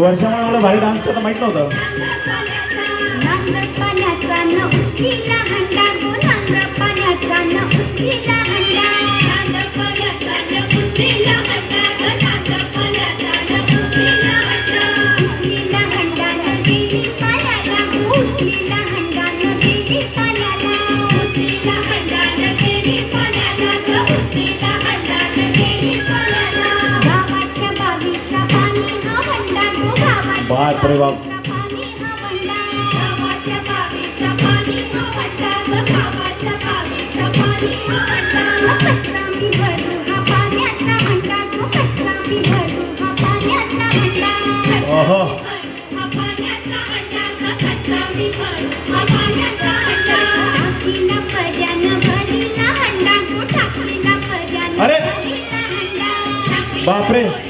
वर्षामुळे मला भारी डान्स करणं माहीत नव्हतं. पाण्याचा बाप रे बाप अरे बापरे.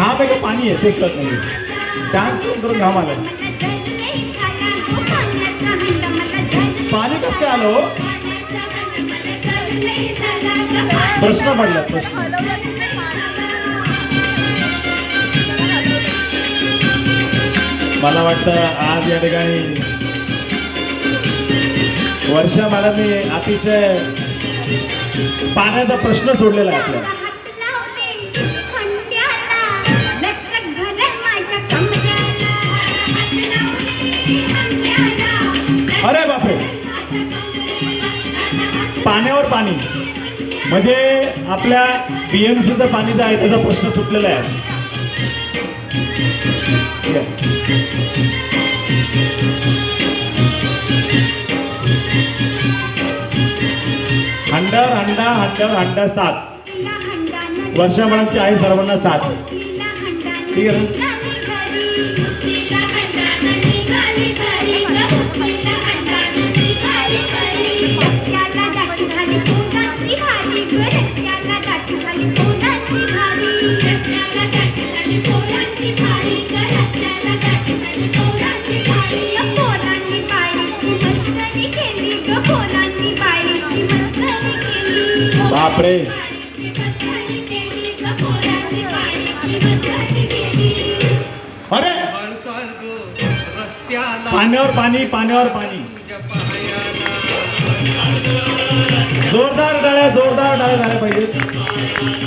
घाम आहे का पाणी आहे ते कळत नाही डान्स करून करून घाम आला पाणी कसं आलो हो? प्रश्न पडला प्रश्न. मला वाटतं आज या ठिकाणी वर्षा मला मी अतिशय पाण्याचा प्रश्न सोडलेला आहे आपला पाण्यावर पाणी. म्हणजे आपल्या बीएमसीचं पाणी जे आहे त्याचा प्रश्न सुटलेला आहे. हंडा हंडा हंडर हंडा सात. वर्षा मॅडमची आई सर्वांना सात. ठीक आहे. बापरे. अरे. पाण्यावर पाणी पाण्यावर पाणी. जोरदार डाळ्या जोरदार डाळ्या झाल्या पाहिजे